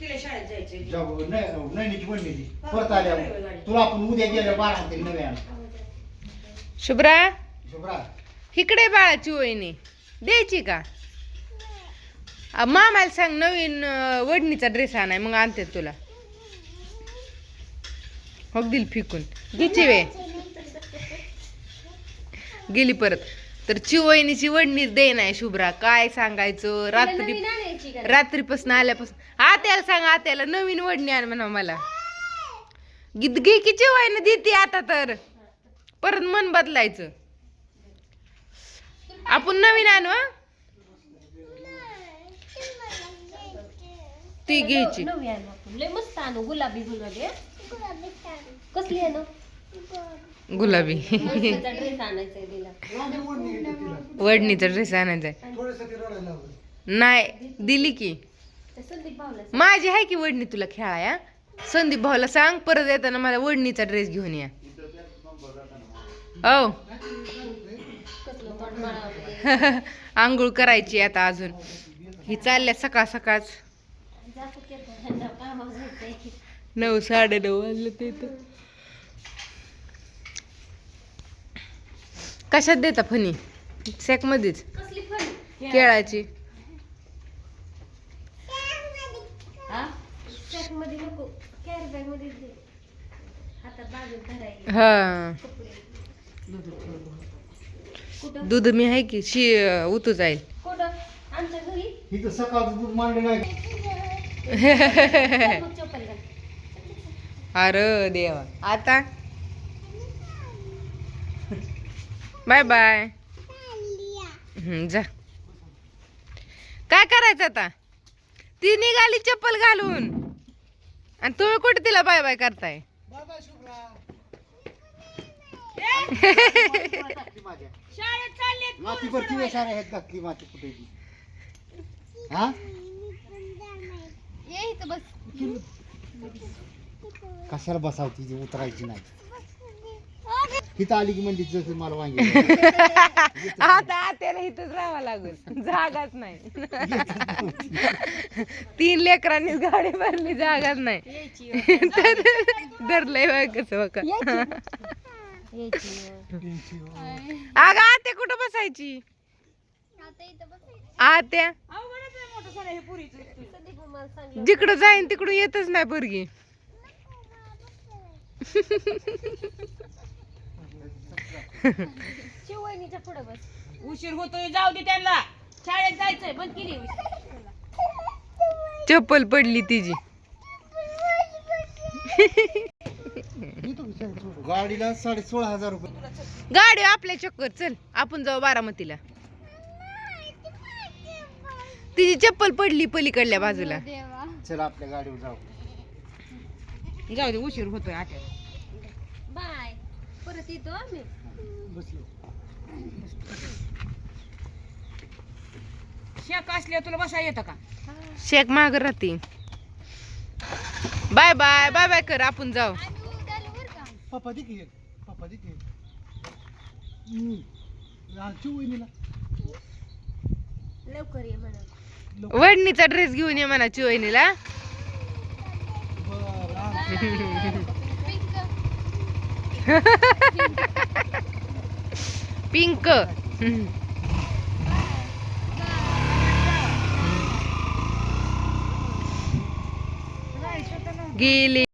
तिला शाळेत जायचंय. जाऊ न- नैनीची बनली ती. परत आल्या तुला आपण उद्या गेल्या बारा ते नव्या. शुभ्रा? शुभ्रा. इकडे बाळाची वहिनी. द्यायची का? अ, मामाला सांग नवीन अ, वडणीचा ड्रेस आणाय मग आणते तुला. हो दिल फिकून. घ्यायची वे. गेली परत. तर चिवणीची वडणी दे नाही शुभ्रा. काय सांगायचं? रात्री रात्रीपासून आल्यापासून आत्याला सांग आत्याला. नवीन वडणी आण म्हणा मला. गीत घे की चिवायनं देते आता तर. परत मन बदलायचं. आपण नवीन आणू? ती घ्यायची. नवी आणू आपण. लय मस्त आणू गुलाबी गुलाबी? कसली आणू? गुलाबी. ड्रेस आणायचा तिला. वडणीचा ड्रेस आणायचा. नाही दिली की. संदीप भाऊला माझी आहे की वडणी तुला खेळाया? संदीप भाऊला सांग परत येताना मला वडणीचा ड्रेस घेऊन या. हो माळावं. आंघोळ करायची आता अजून. ही चालल्या सकाळ सकाळच. नऊ साडे नऊ वाजले ते इथं. कशात देता फणी? सॅक मध्येच कसली फळी? केळाची हा? Sack मध्ये नको. कॅरी बॅगमध्ये दे. हातात बाजूत धरायला. हा. कपडे. कुठं? दूध मी आहे की शी उतू जाईल. कुठं? आमच्या घरी. तर सकाळचं दूध मांडलं नाही. चल मग चप्पल घाल. अरे देवा. आता? Bye bye. हम्म, जा. काय करायचं आता? ती निघाली चप्पल घालून. आणि तुम्ही कुठे तिला बाय बाय करताय? माती आहेत माती कुठे? हा? ये इथं बस. कशाला बसावती ती? उतरायची नाही. तिथं आली की म्हणजे जसं मला वांगी आता त्याला इथंच राहावं लागेल. जागाच नाही. तीन लेकरांनीच गाडी भरली जागाच नाही. यायची धरलंय बघ कसं बघा. यायची. अगं आत्या कुठं बसायची? आत्या. हे जिकडं जाईन तिकडून येतच नाही पोरगी. शिवणीच्या पुढे बस. उशीर होतोय जाऊ दे त्यांना. शाळेत जायचंय बंद केली चप्पल पडली तिची. गाडीला साडे सोळा हजार रुपये. गाडी आपल्या चक्कर चल. आपण जाऊ बारामतीला. तिची चप्पल पडली पलीकडल्या बाजूला. चल आपल्या गाडीवर जाऊ. जाऊ दे उशीर होतोय आता. बाय परत येतो आम्ही. बसलो. शेक असल्या तुला बसा येतं का? शेक माग राहते. बाय बाय बाय बाय कर आपण जाऊ. पप्पा दे की एक. पप्पा दे की एक. हम्म. लहानची वहिनीला. लवकर ये म्हणा. वडणीचा ड्रेस घेऊन ये म्हणा चिवणीला बरं, हा. पिंक गेली